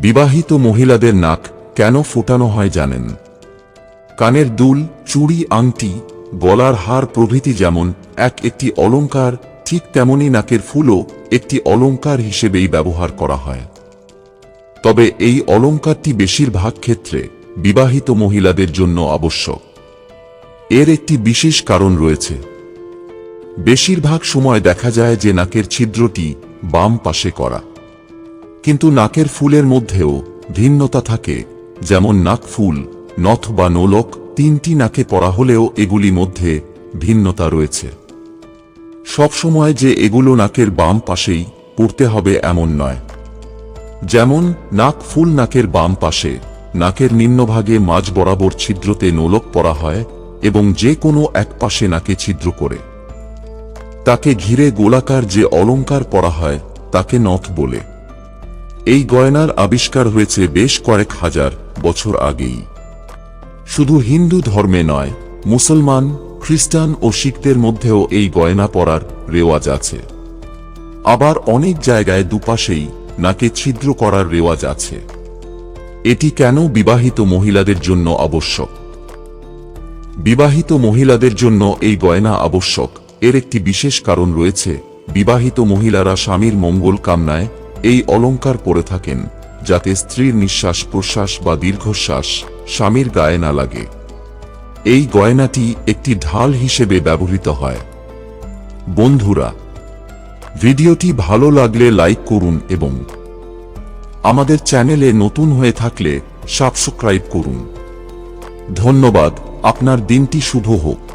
বিবাহিত মহিলাদের নাক কেন ফোটানো হয় জানেন? কানের দুল, চুড়ি, আংটি, গলার হার প্রভৃতি যেমন এক একটি অলংকার ঠিক তেমনি নাকের ফুলও একটি অলংকার হিসেবেই ব্যবহার করা হয়। তবে এই অলংকারটি বেশিরভাগ ক্ষেত্রে বিবাহিত মহিলাদের জন্য আবশ্যক। এর একটি বিশেষ কারণ রয়েছে। বেশিরভাগ সময় দেখা যায় যে নাকের ছিদ্রটি বাম পাশে করা। কিন্তু নাকের ফুলের মধ্যেও ভিন্নতা থাকে, যেমন নাক ফুল, নথ বা নোলক, তিনটি নাকে পরা হলেও এগুলি মধ্যে ভিন্নতা রয়েছে। সবসময় যে এগুলো নাকের বাম পাশেই পড়তে হবে এমন নয়। যেমন, নাক ফুল নাকের বাম পাশে, নাকের নিম্নভাগে মাঝ বরাবর ছিদ্রতে নোলক পরা হয় এবং যে কোনো এক পাশে নাকে ছিদ্র করে। তাকে ঘিরে গোলাকার যে অলংকার পরা হয়, তাকে নথ বলে। এই গয়নার আবিষ্কার হয়েছে বেশ কয়েক হাজার বছর আগেই। শুধু হিন্দু ধর্মে নয়, মুসলমান, খ্রিস্টান ও শিখদের মধ্যেও এই গয়না পরার রেওয়াজ আছে। আবার অনেক জায়গায় দুপাশেই নাকে ছিদ্র করার রেওয়াজ আছে। এটি কেন বিবাহিত মহিলাদের জন্য আবশ্যক? বিবাহিত মহিলাদের জন্য এই গয়না আবশ্যক, এর একটি বিশেষ কারণ রয়েছে, বিবাহিত মহিলারা স্বামীর মঙ্গল কামনায় এই অলংকার পরে থাকেন, যাতে স্ত্রীর নিঃশ্বাস প্রশ্বাস বা দীর্ঘশ্বাস স্বামীর গায়ে না লাগে। এই গয়নাটি একটি ঢাল হিসেবে ব্যবহৃত হয়। বন্ধুরা, ভিডিওটি ভালো লাগলে লাইক করুন এবং আমাদের চ্যানেলে নতুন হয়ে থাকলে সাবস্ক্রাইব করুন। ধন্যবাদ, আপনার দিনটি শুভ হোক।